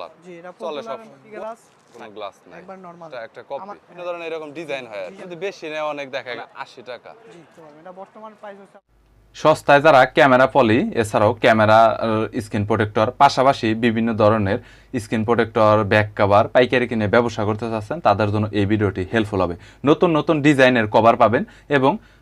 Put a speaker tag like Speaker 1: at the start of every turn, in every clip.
Speaker 1: Popular
Speaker 2: জি এটা
Speaker 1: চলে সব
Speaker 2: গ্লাস
Speaker 1: কোনো গ্লাস নাই।
Speaker 2: একবার নরমাল
Speaker 1: এটা একটা কপি বিভিন্ন ধরনের এরকম ডিজাইন হয়। যদি বেশি নেয় অনেক দেখা গেল আশি টাকা।
Speaker 2: জি তো এটা বর্তমান প্রাইস হচ্ছে
Speaker 3: সস্তায় যারা ক্যামেরা পলি এছাড়াও ক্যামেরা স্ক্রিন প্রোটেক্টর পাশাপাশি বিভিন্ন ধরনের স্ক্রিন প্রোটেক্টর ব্যাক কভার পাইকারি কিনে ব্যবসা করতে চাচ্ছেন তাদের জন্য এই ভিডিওটি হেল্পফুল হবে। নতুন নতুন ডিজাইনের কভার পাবেন এবং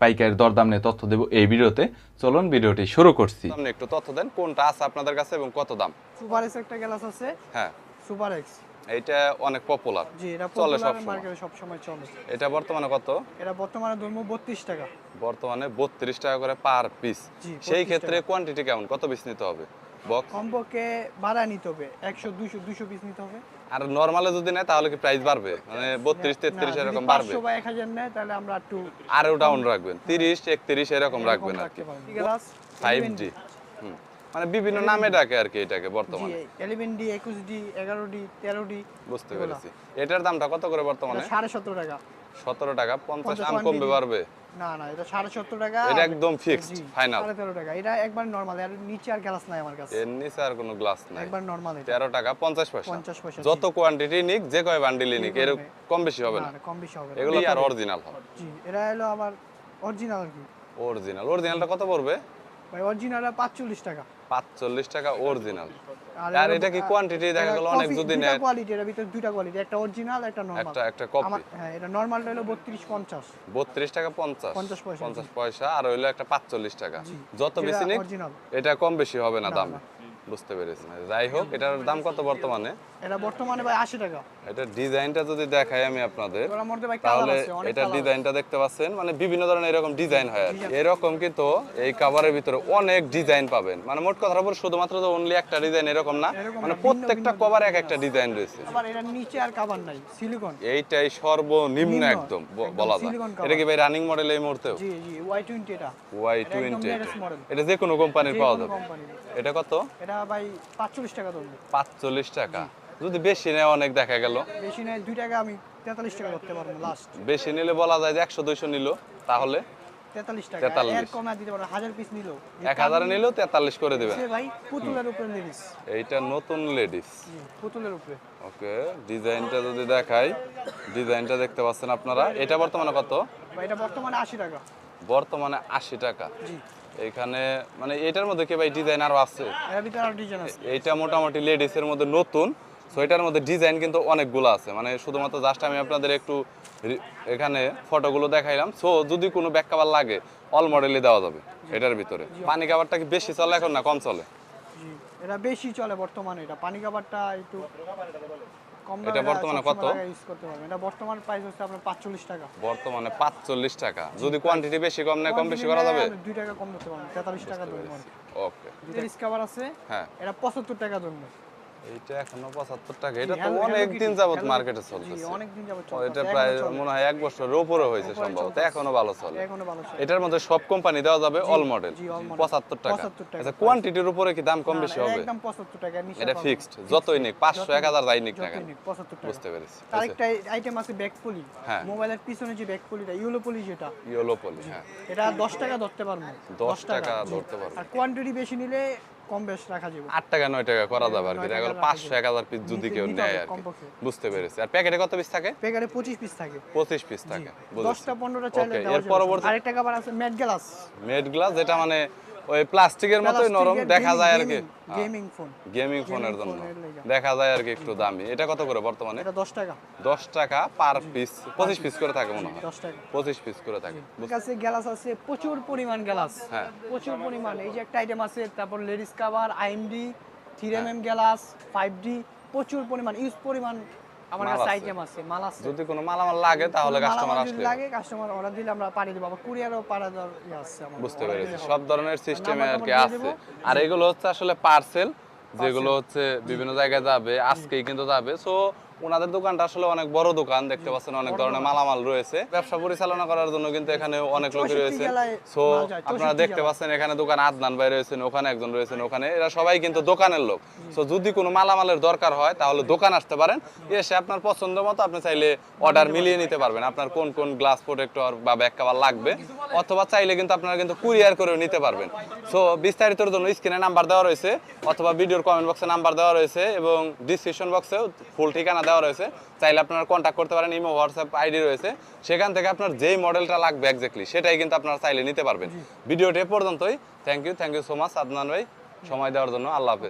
Speaker 3: পাইকারি দরদাম নিয়ে তথ্য দেব এই ভিডিওতে। চলুন ভিডিওটি শুরু করছি।
Speaker 1: আপনি একটু তথ্য দেন কোনটা আছে আপনাদের কাছে এবং কত দাম?
Speaker 2: সুপার এক্স একটা গ্লাস আছে।
Speaker 1: হ্যাঁ।
Speaker 2: সুপার এক্স
Speaker 1: এটা অনেক পপুলার
Speaker 2: জি এটা
Speaker 1: চলে সব
Speaker 2: মার্কেটে সব সময় চলে।
Speaker 1: এটা বর্তমানে কত?
Speaker 2: এটা বর্তমানে ধরবো বত্রিশ টাকা।
Speaker 1: বর্তমানে বত্রিশ টাকা করে পার পিস সেই ক্ষেত্রে কোয়ান্টিটি কেমন? কত পিস নিতে হবে?
Speaker 2: কমপক্ষে ভাড়া নিতে হবে একশো দুইশো দুইশো পিস নিতে হবে।
Speaker 1: আর নর্মালে যদি নেয় তাহলে কি প্রাইস বাড়বে? মানে বত্রিশ তেত্রিশ এরকম বাড়বে?
Speaker 2: বা এক হাজার নেয় তাহলে আমরা একটু
Speaker 1: আরও ডাউন রাখবেন। তিরিশ একত্রিশ এরকম রাখবেন আর কি। ফাইভ জি ডি মানে বিভিন্ন নামে ডাকে আর কি এটাকে বর্তমানে।
Speaker 2: এলেভেন ডি একুশ ডি এগারো ডি তেরো ডি
Speaker 1: বুঝতে পেরেছি। এটার দামটা কত করে বর্তমানে?
Speaker 2: সাড়ে সতেরো টাকা।
Speaker 1: সতেরো টাকা পঞ্চাশ
Speaker 2: পঞ্চাশ
Speaker 1: আম কমবে পারবে
Speaker 2: না না এটা সাড়ে সত্তর টাকা।
Speaker 1: এটা একদম fixed,
Speaker 2: জি,
Speaker 1: final।
Speaker 2: সাড়ে তেরো টাকা। এটা একবার নর্মাল আর নিচে আর গ্লাস নাই আমার কাছে।
Speaker 1: এর নিচে আর কোনো গ্লাস নাই।
Speaker 2: একবার নর্মাল এটা।
Speaker 1: তেরো টাকা পঞ্চাশ পয়সা।
Speaker 2: পঞ্চাশ পয়সা
Speaker 1: যত কোয়ান্টিটি নিক যে কয় বান্ডিলই নিক এর কম বেশি হবে না
Speaker 2: কম বেশি হবে
Speaker 1: এগুলো আর অরিজিনাল হবে?
Speaker 2: জি এটা হলো আবার অরিজিনাল আর কি।
Speaker 1: অরিজিনাল অরিজিনালটা কত পড়বে?
Speaker 2: ভাই অরিজিনালটা পাঁচচল্লিশ টাকা।
Speaker 1: পাঁচচল্লিশ টাকা অরিজিনাল আর এটা কি কোয়ান্টিটি দেখা গেল? অনেক যদি নেয়?
Speaker 2: কোয়ালিটি এর ভিতরে দুইটা কোয়ালিটি একটা অরিজিনাল একটা নরমাল
Speaker 1: একটা একটা কপি
Speaker 2: হ্যাঁ এটা নরমালটা হলো বত্রিশ পঞ্চাশ।
Speaker 1: বত্রিশ টাকা পঞ্চাশ।
Speaker 2: 50 পয়সা,
Speaker 1: পঞ্চাশ পয়সা আর হইল একটা পাঁচচল্লিশ টাকা। যত বেশি
Speaker 2: নেই
Speaker 1: এটা কম বেশি হবে না দাম। বুঝতে পেরেছি। যাই হোক এটার দাম কত বর্তমানে?
Speaker 2: এটা বর্তমানে ভাই আশি টাকা।
Speaker 1: এটা ডিজাইনটা যদি দেখাই আমি আপনাদের তাহলে এটা ডিজাইনটা দেখতে পাচ্ছেন মানে বিভিন্ন ধরনের এরকম ডিজাইন হয় আর কি। এরকম কিন্তু এই কভারের ভিতরে অনেক ডিজাইন পাবেন। মানে মোট কথা বলে শুধুমাত্র যে অনলি একটা ডিজাইন এরকম না মানে প্রত্যেকটা কভার এক একটা ডিজাইন রয়েছে।
Speaker 2: আবার এটা নিচে আর কাভার নাই সিলিকন
Speaker 1: এইটাই সর্বনিম্ন একদম বলা যায়। এটা কি ভাই রানিং মডেল এই মুহূর্তেও?
Speaker 2: জি জি ওয়াই টোয়েন্টি এটা।
Speaker 1: ওয়াই
Speaker 2: এটা একদম
Speaker 1: টোয়েন্টি
Speaker 2: latest model।
Speaker 1: এটা যে কোনো কোম্পানির পাওয়া যাবে। এটা কত?
Speaker 2: এটা ভাই পাঁচচল্লিশ টাকা ধরবো
Speaker 1: পাঁচচল্লিশ টাকা। যদি বেশি নেয় অনেক দেখা গেল।
Speaker 2: বেশি নেই দুই টাকা আমি তেতাল্লিশ টাকা করতে পারব লাস্ট
Speaker 1: বেশি নিলে বলা যায় যে একশো দুইশো নিল তাহলে
Speaker 2: তেতাল্লিশ টাকা। এর কমে দিতে পারব হাজার পিস নিলো।
Speaker 1: এক হাজার নিলেও তেতাল্লিশ করে দেবেন
Speaker 2: ভাই পুতুলের উপরে লেডিস
Speaker 1: এইটা নতুন লেডিস
Speaker 2: পুতুলের উপরে।
Speaker 1: ওকে ডিজাইনটা যদি দেখাই ডিজাইনটা দেখতে পাচ্ছেন আপনারা। এটা বর্তমানে কত?
Speaker 2: এটা বর্তমানে আশি টাকা।
Speaker 1: বর্তমানে আশি টাকা। এখানে মানে এটার মধ্যে কি ভাই ডিজাইন আরও আছে?
Speaker 2: এর
Speaker 1: এইটা মোটামুটি লেডিসের মধ্যে নতুন সো এটার মধ্যে ডিজাইন কিন্তু অনেকগুলো আছে। মানে শুধুমাত্র জাস্ট আমি আপনাদের একটু এখানে ফটোগুলো দেখাইলাম। সো যদি কোনো ব্যাক কাভার লাগে অল মডেলই দেওয়া যাবে এটার ভিতরে। পানি কাভারটা কি বেশি চলে এখন না কম চলে?
Speaker 2: এটা বেশি চলে বর্তমানে। এটা পানি কাভারটা একটু
Speaker 1: এটা বর্তমানে কত?
Speaker 2: ইউজ করতে পারবেন এটা বর্তমান প্রাইস হচ্ছে আপনার পাঁচচল্লিশ টাকা।
Speaker 1: বর্তমানে পাঁচচল্লিশ টাকা। যদি কোয়ান্টিটি বেশি কম নেয় কম বেশি করা যাবে?
Speaker 2: আপনি দুই টাকা কম করতে পারবেন টাকা
Speaker 1: ওকে
Speaker 2: ডিসকাভার আছে
Speaker 1: হ্যাঁ।
Speaker 2: এটা পঁচাত্তর টাকা ধরুন
Speaker 1: এইটা এখনও পঁচাত্তর টাকা। এটা তো অনেক দিন যাবত মার্কেটে চলতেছে।
Speaker 2: অনেক দিন যাবত
Speaker 1: ও,
Speaker 2: চলতেছে,
Speaker 1: এটা প্রায় মনে হয় এক বছরের উপরে হয়েছে সম্ভবত। এখনও ভালো চলে।
Speaker 2: এখনও ভালো চলে।
Speaker 1: এটার মধ্যে সব কোম্পানি দেওয়া যাবে অল মডেল
Speaker 2: জি, all model।
Speaker 1: পঁচাত্তর টাকা।
Speaker 2: 75 টাকা।
Speaker 1: আচ্ছা কোয়ান্টিটির উপরে কি দাম কম বেশি হবে?
Speaker 2: একদম পঁচাত্তর টাকা নিচে
Speaker 1: এটা ফিক্সড যতই নিক পাঁচশো এক হাজার যাই নিক না কেন?
Speaker 2: 75 টাকা।
Speaker 1: বুঝতে পেরেছি।
Speaker 2: আরেকটা আইটেম আছে ব্যাক পলি
Speaker 1: হ্যাঁ।
Speaker 2: মোবাইলের পিছনে যে ব্যাক পলিটা ইউলো পলি যেটা।
Speaker 1: ইয়েলো পলি হ্যাঁ।
Speaker 2: এটা দশ টাকা ধরতে পারব।
Speaker 1: 10 টাকা ধরতে পারব।
Speaker 2: আর কোয়ান্টিটি বেশি নিলে কম বেশ রাখা যাবে।
Speaker 1: আট টাকা নয় টাকা করা যাবে আর কি। দেখা গেল
Speaker 2: টাকা
Speaker 1: পাঁচশো
Speaker 2: রাখা
Speaker 1: এক হাজার পিস যদি কেউ নেয় আর বুঝতে পেরেছি। আর প্যাকেটে কত পিস থাকে?
Speaker 2: প্যাকেটে পঁচিশ পিস থাকে।
Speaker 1: পঁচিশ পিস থাকে বুঝেছি।
Speaker 2: দশটা পনেরোটা চাইলে দেওয়া যাবে। আরেকটা খাবার আছে মেড গ্লাস
Speaker 1: মেড গ্লাস যেটা মানে ওই প্লাস্টিকের মতোই নরম দেখা যায় আর কি।
Speaker 2: গেমিং ফোন
Speaker 1: গেমিং ফোনের জন্য। দেখা যায় আর কি একটু দামি। এটা কত করে বর্তমানে?
Speaker 2: এটা দশ টাকা।
Speaker 1: দশ টাকা পার পিস পঁচিশ পিস করে থাকে মনে হয়।
Speaker 2: দশ টাকা।
Speaker 1: পঁচিশ পিস করে থাকে।
Speaker 2: কাছে গ্লাস আছে প্রচুর পরিমাণ গ্লাস।
Speaker 1: হ্যাঁ।
Speaker 2: প্রচুর পরিমাণ। এই যে একটা আইটেম আছে তারপর লেডিস কাভার আইএমডি থ্রি
Speaker 1: হ্যাঁ।
Speaker 2: M M glass five D প্রচুর পরিমাণ ইউজ পরিমাণ আমার কাছে আইটেম আছে মাল আছে।
Speaker 1: যদি কোনো মালামাল লাগে তাহলে কাস্টমার আসলে
Speaker 2: লাগে কাস্টমার অর্ডার দিলে আমরা পাড়ি দেবো। আবার কুরিয়ারও পাড়া দেওয়ার আছে আমাদের।
Speaker 1: বুঝতে পেরেছি। সব ধরনের সিস্টেমে আর কি আছে। আর এগুলো হচ্ছে আসলে পার্সেল যেগুলো হচ্ছে বিভিন্ন জায়গায় যাবে আজকেই কিন্তু যাবে। সো ওনাদের দোকানটা আসলে অনেক বড় দোকান দেখতে পাচ্ছেন অনেক ধরনের মালামাল রয়েছে। ব্যবসা পরিচালনা করার জন্য কিন্তু এখানে অনেক লোক রয়েছে সো আপনারা দেখতে পাচ্ছেন এখানে দোকান আদনান ভাই রয়েছেন ওখানে একজন রয়েছেন ওখানে। এরা সবাই কিন্তু দোকানের লোক। সো যদি কোনো মালামালের দরকার হয় তাহলে দোকান আসতে পারেন। এসে আপনার পছন্দ মতো আপনি চাইলে অর্ডার মিলিয়ে নিতে পারবেন। আপনার কোন কোন গ্লাস প্রোটেক্টর বা ব্যাগ কাভার লাগবে অথবা চাইলে কিন্তু আপনারা কিন্তু কুরিয়ার করেও নিতে পারবেন। সো বিস্তারিতর জন্য স্ক্রিনে নাম্বার দেওয়া রয়েছে অথবা ভিডিওর কমেন্ট বক্সে নাম্বার দেওয়া রয়েছে এবং ডিসক্রিপশন বক্সেও ফুল ঠিকানা দেওয়া রয়েছে। চাইলে আপনারা কন্ট্যাক্ট করতে পারেন ইমো হোয়াটসঅ্যাপ আইডি রয়েছে। সেখান থেকে আপনার যেই মডেলটা লাগবে এক্স্যাক্টলি সেটাই কিন্তু আপনারা চাইলে নিতে পারবেন। ভিডিওটি এ পর্যন্তই। Thank you thank you so much Adnan ভাই। সময় দেওয়ার জন্য আল্লাহ হাফেজ।